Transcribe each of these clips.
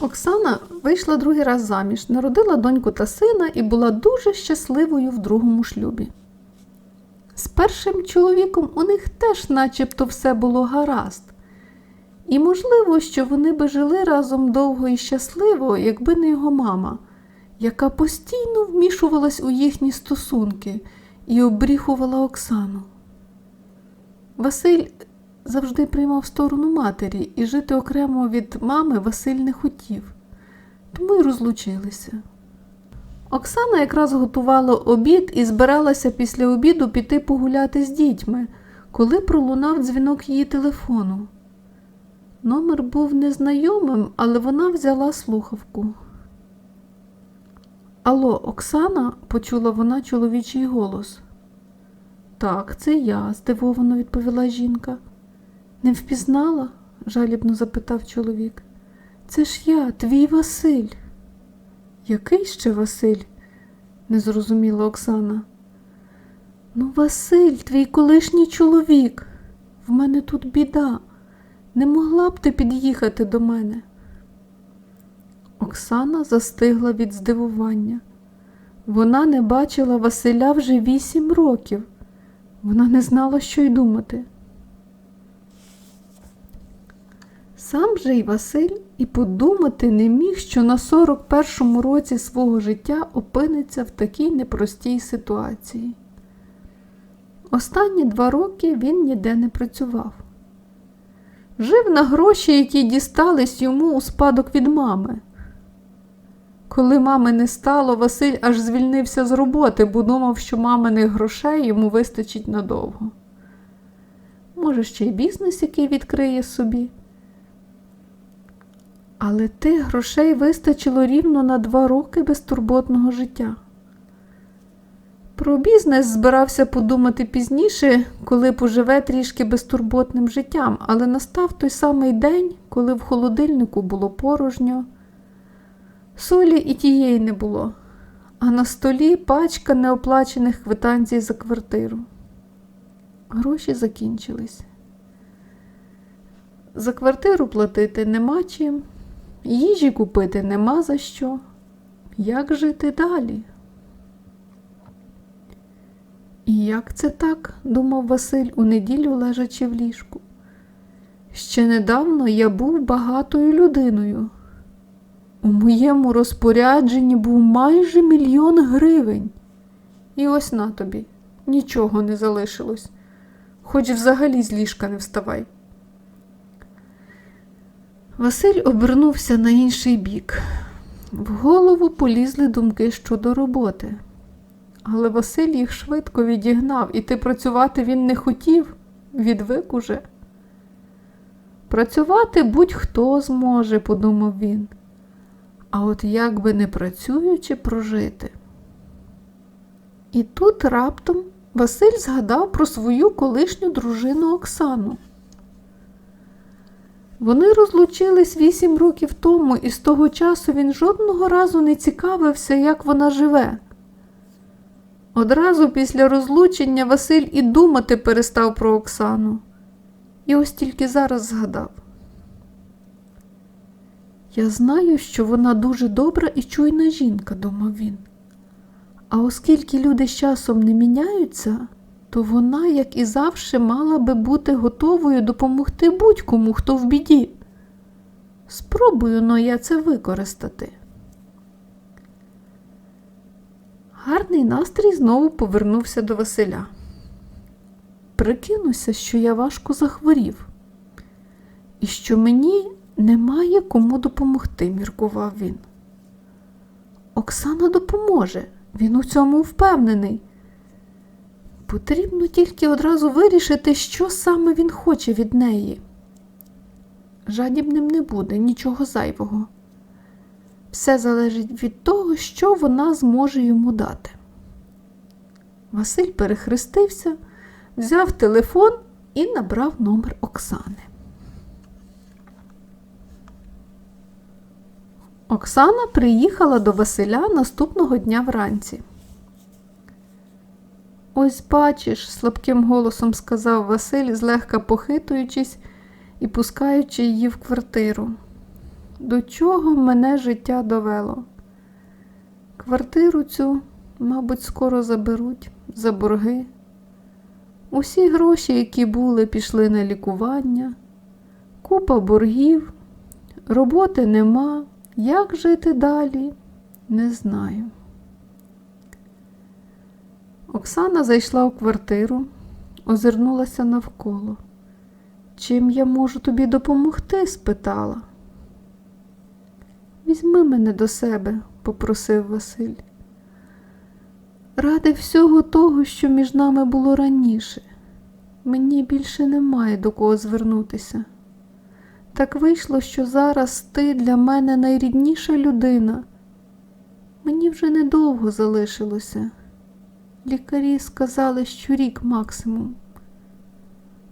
Оксана вийшла другий раз заміж, народила доньку та сина і була дуже щасливою в другому шлюбі. З першим чоловіком у них теж начебто все було гаразд. І можливо, що вони би жили разом довго і щасливо, якби не його мама, яка постійно вмішувалась у їхні стосунки і обріхувала Оксану. Василь завжди приймав сторону матері, і жити окремо від мами Василь не хотів, тому й розлучилися. Оксана якраз готувала обід і збиралася після обіду піти погуляти з дітьми, коли пролунав дзвінок її телефону. Номер був незнайомим, але вона взяла слухавку. Алло, Оксана, почула вона чоловічий голос. Так, це я, здивовано відповіла жінка. Не впізнала? жалібно запитав чоловік. Це ж я, твій Василь. Який ще Василь? не зрозуміла Оксана. Ну, Василь, твій колишній чоловік. В мене тут біда. Не могла б ти під'їхати до мене? Оксана застигла від здивування. Вона не бачила Василя вже вісім років. Вона не знала, що й думати. Сам же й Василь і подумати не міг, що на 41-му році свого життя опиниться в такій непростій ситуації. Останні два роки він ніде не працював. Жив на гроші, які дістались йому у спадок від мами. Коли мами не стало, Василь аж звільнився з роботи, бо думав, що маминих грошей йому вистачить надовго. Може, ще й бізнес, який відкриє собі. Але тих грошей вистачило рівно на два роки безтурботного життя. Про бізнес збирався подумати пізніше, коли поживе трішки безтурботним життям, але настав той самий день, коли в холодильнику було порожньо. Солі і тієї не було, а на столі пачка неоплачених квитанцій за квартиру. Гроші закінчились. За квартиру платити нема чим, їжі купити нема за що. Як жити далі? І як це так? думав Василь у неділю лежачи в ліжку. Ще недавно я був багатою людиною. У моєму розпорядженні був майже мільйон гривень. І ось на тобі нічого не залишилось, хоч взагалі з ліжка не вставай. Василь обернувся на інший бік. В голову полізли думки щодо роботи. Але Василь їх швидко відігнав, іти працювати він не хотів, відвик уже. Працювати будь-хто зможе, подумав він. А от як би не працюючи прожити. І тут раптом Василь згадав про свою колишню дружину Оксану. Вони розлучились вісім років тому, і з того часу він жодного разу не цікавився, як вона живе. Одразу після розлучення Василь і думати перестав про Оксану. І ось тільки зараз згадав. Я знаю, що вона дуже добра і чуйна жінка, думав він. А оскільки люди з часом не міняються, то вона, як і завжди, мала би бути готовою допомогти будь-кому, хто в біді. Спробую но я це використати. Гарний настрій знову повернувся до Василя. Прикинуся, що я важко захворів, і що мені немає кому допомогти, міркував він. Оксана допоможе, він у цьому впевнений. Потрібно тільки одразу вирішити, що саме він хоче від неї. Жадібним не буде нічого зайвого. Все залежить від того, що вона зможе йому дати. Василь перехрестився, взяв телефон і набрав номер Оксани. Оксана приїхала до Василя наступного дня вранці. Ось бачиш, слабким голосом сказав Василь, злегка похитуючись і пускаючи її в квартиру. до чого мене життя довело. Квартиру цю, мабуть, скоро заберуть за борги. Усі гроші, які були, пішли на лікування, купа боргів, роботи нема. Як жити далі? Не знаю. Оксана зайшла у квартиру, озирнулася навколо. Чим я можу тобі допомогти? спитала. Візьми мене до себе, попросив Василь. Ради всього того, що між нами було раніше. Мені більше немає до кого звернутися. Так вийшло, що зараз ти для мене найрідніша людина. Мені вже недовго залишилося. Лікарі сказали, що рік максимум.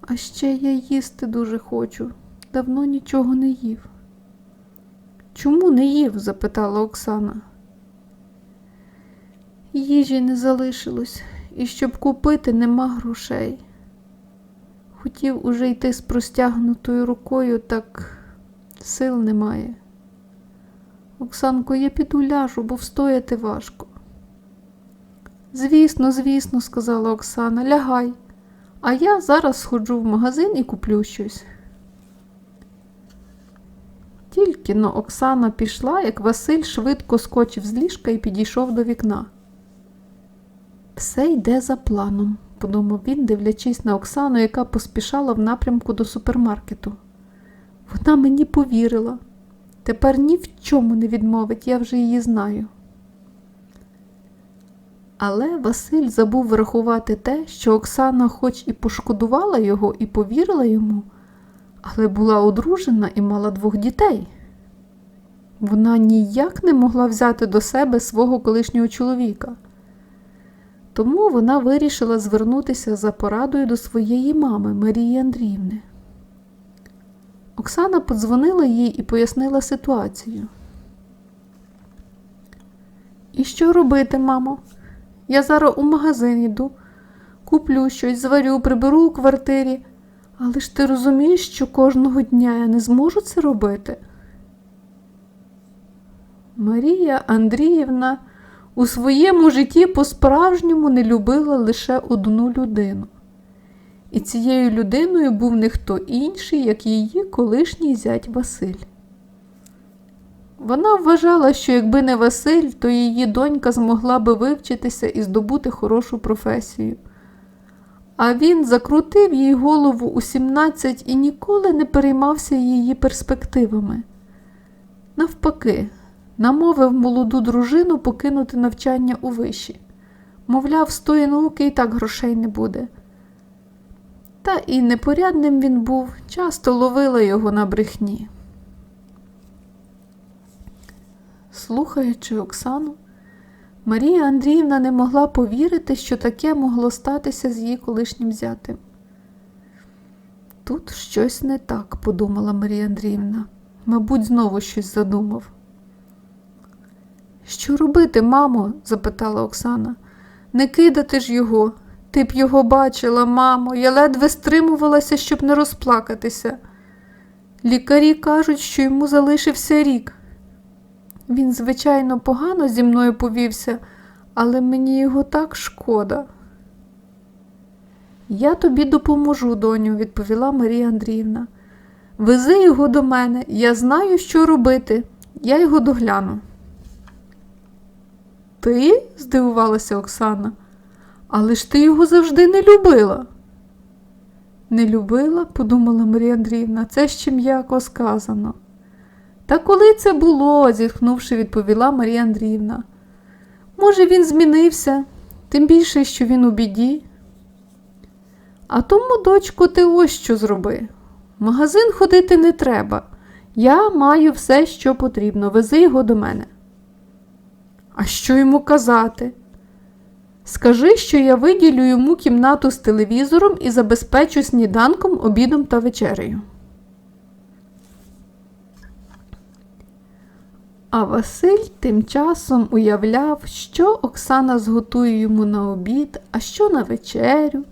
А ще я їсти дуже хочу. Давно нічого не їв. Чому не їв? запитала Оксана. Їжі не залишилось, і щоб купити, нема грошей. Хотів уже йти з простягнутою рукою, так сил немає. Оксанко, я піду ляжу, бо встояти важко. Звісно, звісно, сказала Оксана, лягай, а я зараз сходжу в магазин і куплю щось. Тільки но Оксана пішла, як Василь швидко скочив з ліжка і підійшов до вікна. Все йде за планом, подумав він, дивлячись на Оксану, яка поспішала в напрямку до супермаркету. Вона мені повірила. Тепер ні в чому не відмовить, я вже її знаю. Але Василь забув врахувати те, що Оксана хоч і пошкодувала його і повірила йому, але була одружена і мала двох дітей. Вона ніяк не могла взяти до себе свого колишнього чоловіка. Тому вона вирішила звернутися за порадою до своєї мами Марії Андріївни. Оксана подзвонила їй і пояснила ситуацію. І що робити, мамо? Я зараз у магазин йду, куплю щось, зварю, приберу у квартирі, але ж ти розумієш, що кожного дня я не зможу це робити. Марія Андріївна у своєму житті по-справжньому не любила лише одну людину. І цією людиною був не хто інший, як її колишній зять Василь. Вона вважала, що якби не Василь, то її донька змогла би вивчитися і здобути хорошу професію. А він закрутив їй голову у 17 і ніколи не переймався її перспективами. Навпаки, намовив молоду дружину покинути навчання у виші. Мовляв, з тої науки і так грошей не буде. Та і непорядним він був, часто ловила його на брехні. Слухаючи Оксану, Марія Андріївна не могла повірити, що таке могло статися з її колишнім зятем. Тут щось не так, подумала Марія Андріївна. Мабуть, знову щось задумав. Що робити, мамо? запитала Оксана. Не кидати ж його. Ти б його бачила, мамо, я ледве стримувалася, щоб не розплакатися. Лікарі кажуть, що йому залишився рік. Він, звичайно, погано зі мною повівся, але мені його так шкода. Я тобі допоможу, доню, відповіла Марія Андріївна. Вези його до мене, я знаю, що робити. Я його догляну. Ти? здивувалася Оксана. Але ж ти його завжди не любила. Не любила, подумала Марія Андріївна, це ще м'яко сказано. Та коли це було, зітхнувши, відповіла Марія Андріївна. Може, він змінився, тим більше, що він у біді. А тому, дочко, ти ось що зроби. Магазин ходити не треба. Я маю все, що потрібно. Вези його до мене. А що йому казати? Скажи, що я виділю йому кімнату з телевізором і забезпечу сніданком, обідом та вечерею. А Василь тим часом уявляв, що Оксана зготує йому на обід, а що на вечерю.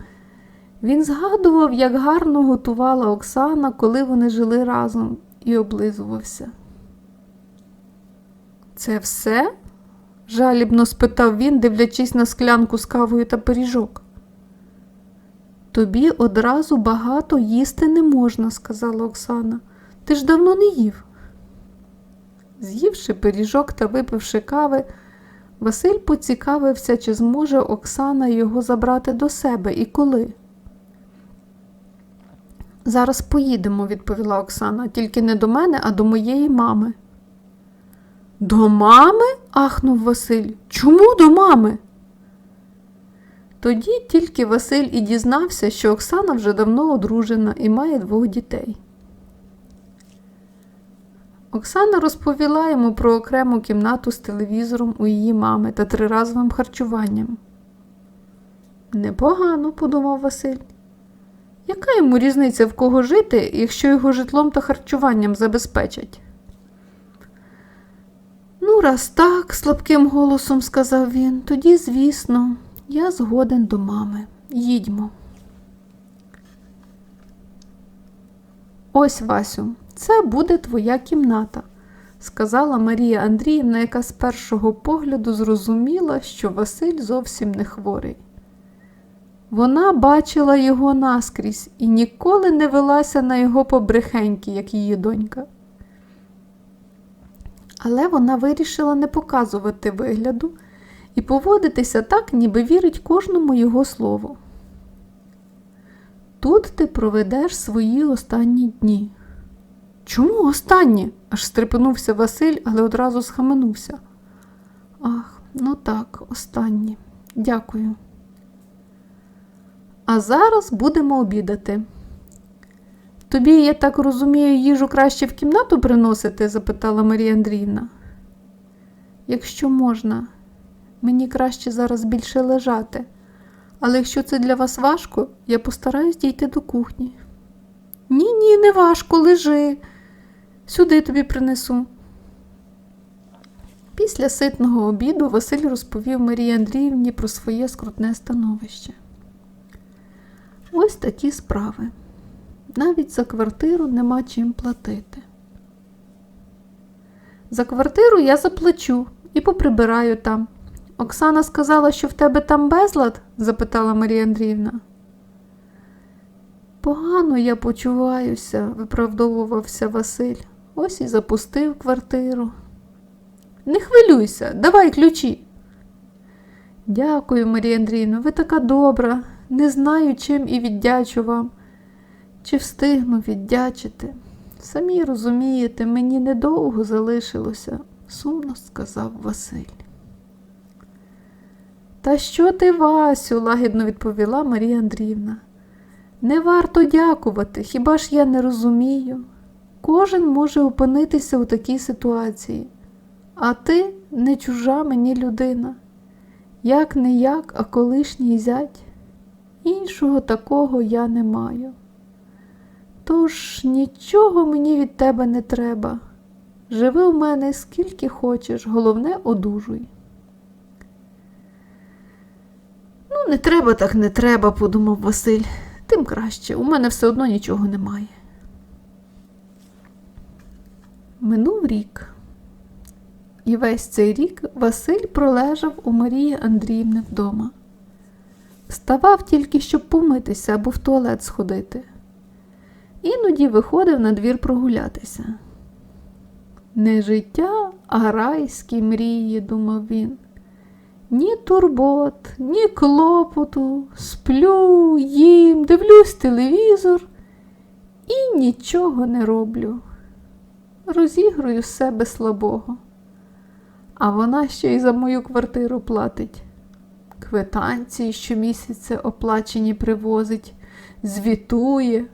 Він згадував, як гарно готувала Оксана, коли вони жили разом, і облизувався. Це все? жалібно спитав він, дивлячись на склянку з кавою та пиріжок. Тобі одразу багато їсти не можна, сказала Оксана. Ти ж давно не їв. З'ївши пиріжок та випивши кави, Василь поцікавився, чи зможе Оксана його забрати до себе і коли. Зараз поїдемо, відповіла Оксана, тільки не до мене, а до моєї мами. До мами? ахнув Василь. Чому до мами? Тоді тільки Василь і дізнався, що Оксана вже давно одружена і має двох дітей. Оксана розповіла йому про окрему кімнату з телевізором у її мами та триразовим харчуванням. Непогано, подумав Василь. Яка йому різниця в кого жити, якщо його житлом та харчуванням забезпечать? Ну, раз так, слабким голосом сказав він, тоді, звісно, я згоден до мами. Їдьмо. Ось, Васю, це буде твоя кімната, сказала Марія Андріївна, яка з першого погляду зрозуміла, що Василь зовсім не хворий. Вона бачила його наскрізь і ніколи не велася на його побрехеньки, як її донька. Але вона вирішила не показувати вигляду і поводитися так, ніби вірить кожному його слову. Тут ти проведеш свої останні дні. Чому останні? аж стрепенувся Василь, але одразу схаменувся. Ах, ну так, останні. Дякую. А зараз будемо обідати. Тобі, я так розумію, їжу краще в кімнату приносити? запитала Марія Андріївна. Якщо можна, мені краще зараз більше лежати, але якщо це для вас важко, я постараюсь дійти до кухні. Ні, ні, не важко, лежи. Сюди тобі принесу. Після ситного обіду Василь розповів Марії Андріївні про своє скрутне становище. Ось такі справи. Навіть за квартиру нема чим платити. За квартиру я заплачу і поприбираю там. Оксана сказала, що в тебе там безлад? запитала Марія Андріївна. Погано я почуваюся, виправдовувався Василь. Ось і запустив квартиру. Не хвилюйся, давай ключі. Дякую, Марія Андріївна, ви така добра. Не знаю, чим і віддячу вам. Чи встигну віддячити? Самі розумієте, мені недовго залишилося, сумно сказав Василь. Та що ти, Васю? лагідно відповіла Марія Андріївна. Не варто дякувати, хіба ж я не розумію? Кожен може опинитися у такій ситуації, а ти не чужа мені людина. Як не як, а колишній зять. Іншого такого я не маю. Тож нічого мені від тебе не треба. Живи в мене скільки хочеш, головне, одужуй. Ну, не треба, так не треба, подумав Василь. Тим краще, у мене все одно нічого немає. Минув рік. І весь цей рік Василь пролежав у Марії Андріївни вдома. Вставав тільки, щоб помитися або в туалет сходити. Іноді виходив на двір прогулятися. Не життя, а райські мрії, думав він. Ні турбот, ні клопоту, сплю, їм, дивлюсь телевізор і нічого не роблю. Розігрую з себе слабого. А вона ще й за мою квартиру платить. Квитанції щомісяця оплачені привозить, звітує.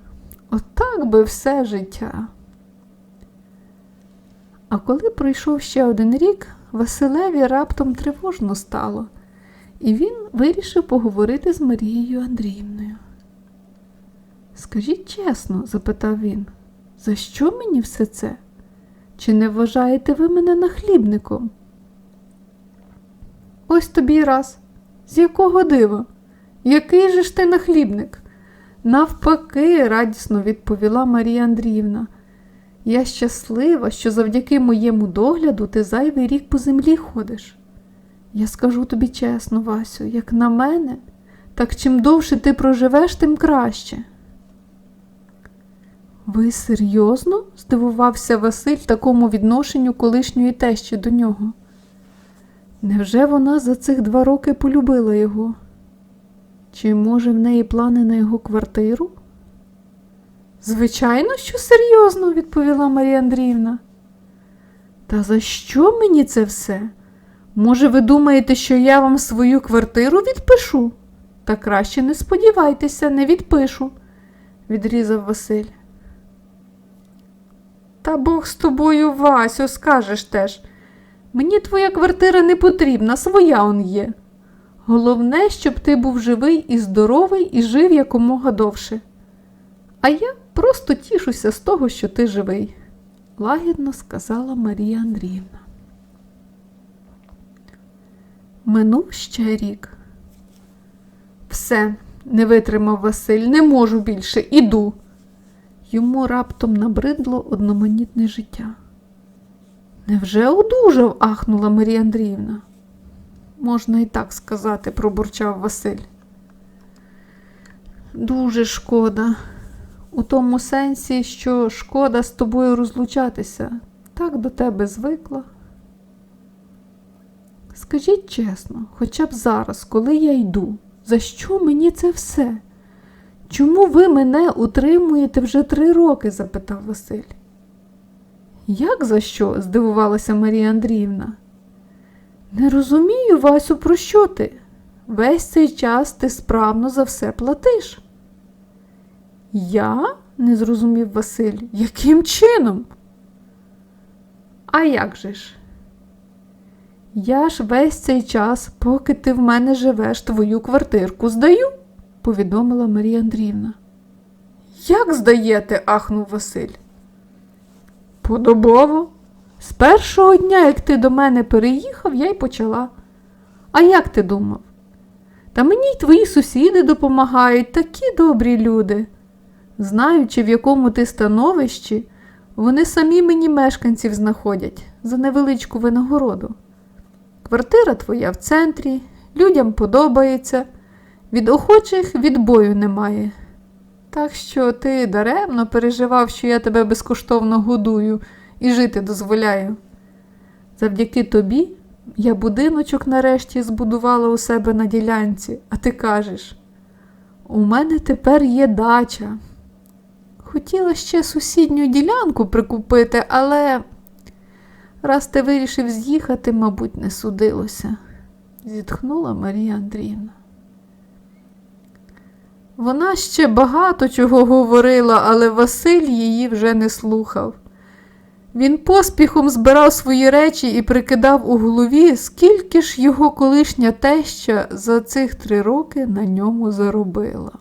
Отак би все життя. А коли пройшов ще один рік, Василеві раптом тривожно стало, і він вирішив поговорити з Марією Андріївною. Скажіть чесно, запитав він, за що мені все це? Чи не вважаєте ви мене нахлібником? Ось тобі раз. З якого дива? Який же ж ти нахлібник? Навпаки, радісно відповіла Марія Андріївна. Я щаслива, що завдяки моєму догляду ти зайвий рік по землі ходиш. Я скажу тобі чесно, Васю, як на мене, так чим довше ти проживеш, тим краще. Ви серйозно? здивувався Василь такому відношенню колишньої тещі до нього. Невже вона за цих два роки полюбила його? Чи може в неї плани на його квартиру? Звичайно, що серйозно, відповіла Марія Андріївна. Та за що мені це все? Може, ви думаєте, що я вам свою квартиру відпишу? Та краще не сподівайтеся, не відпишу, відрізав Василь. Та Бог з тобою, Васю, скажеш теж. Мені твоя квартира не потрібна, своя он є. Головне, щоб ти був живий і здоровий і жив якомога довше. А я просто тішуся з того, що ти живий, лагідно сказала Марія Андріївна. Минув ще рік. Все, не витримав Василь, не можу більше, іду. Йому раптом набридло одноманітне життя. Невже одужав? ахнула Марія Андріївна. Можна і так сказати, пробурчав Василь. Дуже шкода. У тому сенсі, що шкода з тобою розлучатися, так до тебе звикла. Скажіть чесно, хоча б зараз, коли я йду, за що мені це все? Чому ви мене утримуєте вже три роки? запитав Василь. Як за що? здивувалася Марія Андріївна. Не розумію, Васю, про що ти? Весь цей час ти справно за все платиш. Я? не зрозумів Василь. Яким чином? А як же ж? Я ж весь цей час, поки ти в мене живеш, твою квартирку здаю, повідомила Марія Андріївна. Як здаєте? ахнув Василь. Подобово. З першого дня, як ти до мене переїхав, я й почала. А як ти думав? Та мені й твої сусіди допомагають, такі добрі люди. Знаючи, в якому ти становищі, вони самі мені мешканців знаходять за невеличку винагороду. Квартира твоя в центрі, людям подобається, від охочих відбою немає. Так що ти даремно переживав, що я тебе безкоштовно годую і жити дозволяю. Завдяки тобі я будиночок нарешті збудувала у себе на ділянці, а ти кажеш, у мене тепер є дача. Хотіла ще сусідню ділянку прикупити, але раз ти вирішив з'їхати, мабуть, не судилося, зітхнула Марія Андріївна. Вона ще багато чого говорила, але Василь її вже не слухав. Він поспіхом збирав свої речі і прикидав у голові, скільки ж його колишня теща за цих три роки на ньому заробила.